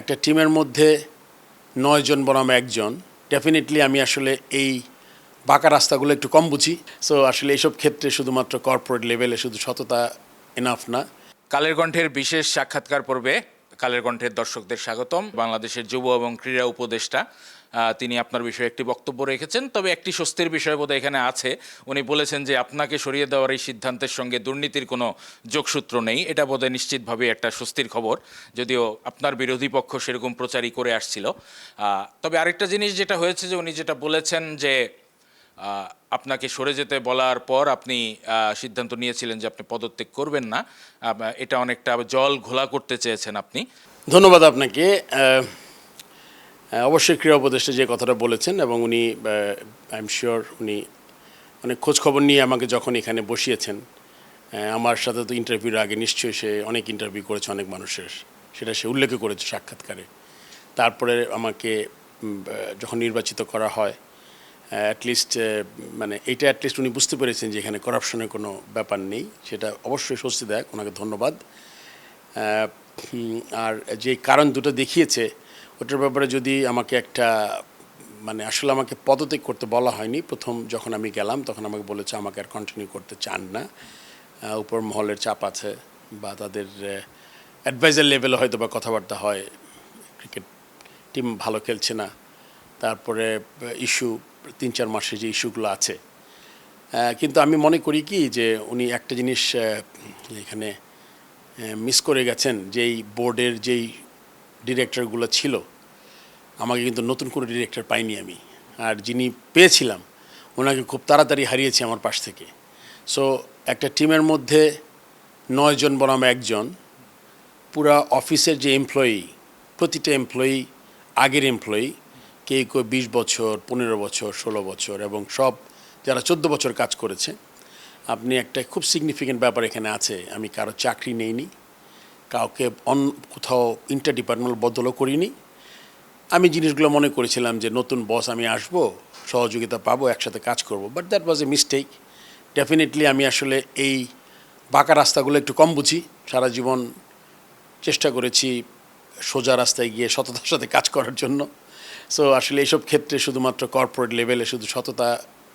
একটা টিমের মধ্যে নয়জন বনাম একজন। ডেফিনেটলি আমি আসলে এই বাঁকা রাস্তাগুলো একটু কম বুঝি। সো আসলে এইসব ক্ষেত্রে শুধুমাত্র কর্পোরেট লেভেলে শুধু সততা এনাফ না। কালের কণ্ঠের বিশেষ সাক্ষাৎকার পর্বে কালের কণ্ঠের দর্শকদের স্বাগতম। বাংলাদেশের যুব এবং ক্রীড়া উপদেষ্টা তিনি আপনার বিষয়ে একটি বক্তব্য রেখেছেন। তবে একটি স্বস্তির বিষয় বোধহয় এখানে আছে। উনি বলেছেন যে, আপনাকে সরিয়ে দেওয়ার এই সিদ্ধান্তের সঙ্গে দুর্নীতির কোনো যোগসূত্র নেই। এটা বোধহয় নিশ্চিতভাবে একটা স্বস্তির খবর। যদিও আপনার বিরোধী পক্ষ সেরকম প্রচারই করে আসছিল। তবে আরেকটা জিনিস যেটা হয়েছে যে, উনি যেটা বলেছেন যে আপনাকে সরে যেতে বলার পর আপনি সিদ্ধান্ত নিয়েছিলেন যে, আপনি পদত্যাগ করবেন না। এটা অনেকটা জল ঘোলা করতে চেয়েছেন আপনি। ধন্যবাদ আপনাকে। অবশ্যই ক্রীড়া উপদেষ্টা যে কথাটা বলেছেন এবং উনি আই এম শিওর উনি অনেক খোঁজ খবর নিয়ে আমাকে যখন এখানে বসিয়েছেন আমার সাথে তো ইন্টারভিউর আগে নিশ্চয়ই সে অনেক ইন্টারভিউ করেছে অনেক মানুষের, সেটা সে উল্লেখ করেছে সাক্ষাৎকারে। তারপরে আমাকে যখন নির্বাচিত করা হয় অ্যাটলিস্ট মানে এইটা অ্যাটলিস্ট উনি বুঝতে পেরেছেন যে এখানে করাপশনের কোনো ব্যাপার নেই, সেটা অবশ্যই স্বস্তি স্বস্তিদায়ক ওনাকে ধন্যবাদ। আর যে কারণ দুটো দেখিয়েছে ওটার ব্যাপারে যদি আমাকে একটা মানে আসলে আমাকে পদত্যাগ করতে বলা হয়নি, প্রথম যখন আমি গেলাম, তখন আমাকে বলেছে, আমাকে আর কন্টিনিউ করতে চান না। উপর মহলের চাপ আছে বা তাদের অ্যাডভাইজার লেভেলে হয়তো বা কথাবার্তা হয় ক্রিকেট টিম ভালো খেলছে না। তারপরে ইস্যু তিন চার মাসে যে ইস্যুগুলো আছে। কিন্তু আমি মনে করি কি যে উনি একটা জিনিস এখানে মিস করে গেছেন, যেই বোর্ডের যেই ডিরেক্টরগুলো ছিল, আমাকে কিন্তু নতুন কোনো ডিরেক্টর পাইনি আমি। আর যিনি পেয়েছিলাম, ওনাকে খুব তাড়াতাড়ি হারিয়েছি আমার পাশ থেকে। সো একটা টিমের মধ্যে নয়জন বনাম একজন, পুরা অফিসের যে এমপ্লয়ি প্রতিটা এমপ্লয়ি আগের এমপ্লয়ি কেউ কেউ বিশ বছর, পনেরো বছর, ষোলো বছর এবং সব যারা চোদ্দ বছর কাজ করেছে। আপনি একটা খুব সিগনিফিকেন্ট ব্যাপার এখানে আছে, আমি কারও চাকরি নেইনি। কাউকে অন কোথাও ইন্টার ডিপার্টমেন্ট বদলও করিনি। আমি জিনিসগুলো মনে করেছিলাম যে নতুন বস আমি আসব সহযোগিতা পাবো একসাথে কাজ করব but that was a mistake definitely আমি আসলে এই বাঁকা রাস্তাগুলো একটু কম বুঝি। সারা জীবন চেষ্টা করেছি সোজা রাস্তায় গিয়ে সততার সাথে কাজ করার জন্য। সো আসলে এইসব ক্ষেত্রে শুধুমাত্র কর্পোরেট লেভেলে শুধু সততা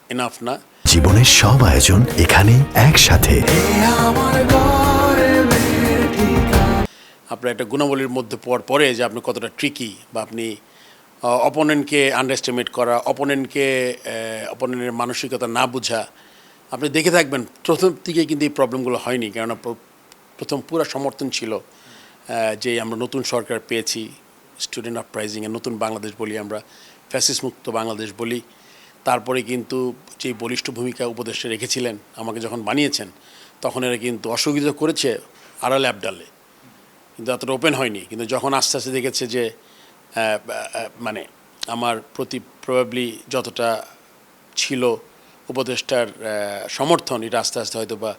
এনাফ না। জীবনের সব আয়োজন এখানে একসাথে। আপনার একটা গুণাবলীর মধ্যে পড় পরে যে আপনি কতটা ট্রিকি বা আপনি অপোনেন্টকে আন্ডারস্টিমেট করা অপোনেন্টকে অপোনেন্টের মানসিকতা না বোঝা, আপনি দেখে থাকবেন। প্রথম দিকে কিন্তু এই প্রবলেমগুলো হয়নি। কেননা প্রথম পুরো সমর্থন ছিল যে আমরা নতুন সরকার পেয়েছি স্টুডেন্ট আপরাইজিংয়ে নতুন বাংলাদেশ বলি আমরা ফ্যাসিস মুক্ত বাংলাদেশ বলি। তারপরে কিন্তু যে বলিষ্ঠ ভূমিকা উপদেষ্টা রেখেছিলেন, আমাকে যখন বানিয়েছেন, তখন এরা কিন্তু অসুবিধা করেছে আড়ালে আবডালে কিন্তু এতটা ওপেন হয়নি। কিন্তু যখন আস্তে আস্তে দেখেছে যে মানে আমার প্রতি প্রবাবলি যতটা ছিল উপদেষ্টার সমর্থন, এটা আস্তে আস্তে হয়তো বা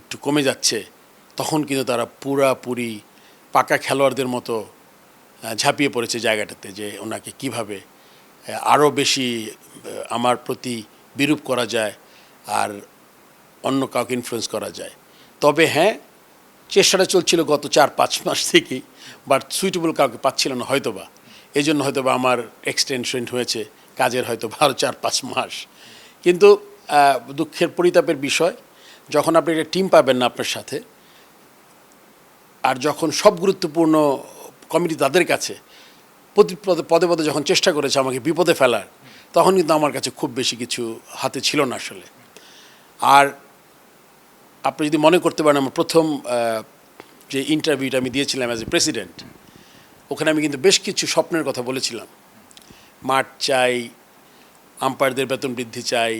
একটু কমে যাচ্ছে, তখন কিন্তু তারা পুরাপুরি পাকা খেলোয়াড়দের মতো ঝাঁপিয়ে পড়েছে জায়গাটাতে যে ওনাকে কীভাবে আরও বেশি আমার প্রতি বিরূপ করা যায় আর অন্য কাউকে ইনফ্লুয়েন্স করা যায়। তবে হ্যাঁ চেষ্টাটা চলছিল গত চার, পাঁচ মাস থেকেই বাট সুইটেবল কাউকে পাচ্ছিল না হয়তোবা। এই জন্য হয়তোবা আমার এক্সটেনশন হয়েছে, কাজের হয়তো আরও চার, পাঁচ মাস। কিন্তু দুঃখের পরিতাপের বিষয়, যখন আপনি একটা টিম পাবেন না আপনার সাথে, আর যখন সব গুরুত্বপূর্ণ কমিটি তাদের কাছে, প্রতি পদে পদে পদে যখন চেষ্টা করেছে আমাকে বিপদে ফেলার, তখন কিন্তু আমার কাছে খুব বেশি কিছু হাতে ছিল না আসলে। আর আপনি যদি মনে করতে পারেন, আমার প্রথম যে ইন্টারভিউটা আমি দিয়েছিলাম অ্যাজ এ প্রেসিডেন্ট ওখানে আমি কিন্তু বেশ কিছু স্বপ্নের কথা বলেছিলাম। মাঠ চাই আম্পায়ারদের বেতন বৃদ্ধি চাই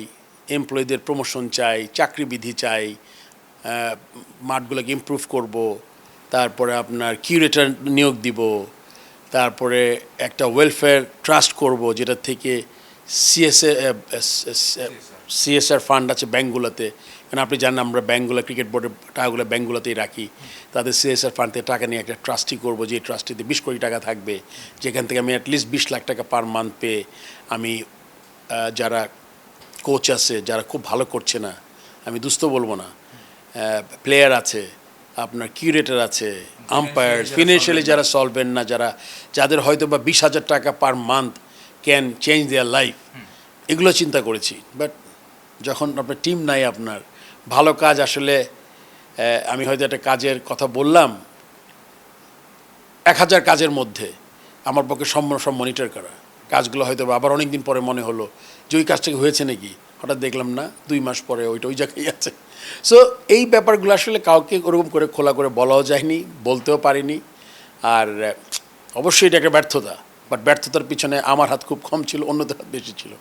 এমপ্লয়ীদের প্রমোশন চাই, চাকরি বৃদ্ধি চাই মাঠগুলোকে ইমপ্রুভ করব, তারপরে আপনার কিউরেটার নিয়োগ দিব, তারপরে একটা ওয়েলফেয়ার ট্রাস্ট করব, যেটা থেকে সিএসএ সিএসআর ফান্ড আছে ব্যাঙ্কগুলোতে কারণ আপনি জানেন আমরা ব্যাঙ্কগুলো ক্রিকেট বোর্ডের টাকাগুলো ব্যাঙ্কগুলোতেই রাখি। তাদের সিএসআর ফান্ড থেকে টাকা নিয়ে একটা ট্রাস্টি করব যে ট্রাস্টিতে বিশ কোটি টাকা থাকবে। যেখান থেকে আমি অ্যাটলিস্ট বিশ লাখ টাকা পার মান্থ পেয়ে আমি যারা কোচ আছে যারা খুব ভালো করছে না আমি দুস্থ বলব না। প্লেয়ার আছে আপনার কিউরেটার আছে আম্পায়ার ফিনান্সিয়ালি যারা সলভেন্ট না যারা যাদের হয়তো বা বিশ হাজার টাকা per month can change their life এগুলো চিন্তা করেছি। বাট যখন আপনার টিম নাই আপনার, ভালো কাজ আসলে আমি হয়তো একটা কাজের কথা বললাম, এক হাজার কাজের মধ্যে আমার পক্ষে সম সব মনিটর করা। কাজগুলো হয়তো আবার অনেক দিন পরে মনে হলো যে ওই কাজটা কি হয়েছে নাকি? হঠাৎ দেখলাম না, দুই মাস পরে ওইটা ওই জায়গায় আছে। সো এই ব্যাপারগুলো আসলে কাউকে ওরকম করে খোলা করে বলাও যায়নি, বলতেও পারিনি। আর অবশ্যই এটা একটা ব্যর্থতা বাট ব্যর্থতার পিছনে আমার হাত খুব কম ছিল, অন্যদের হাত বেশি ছিল।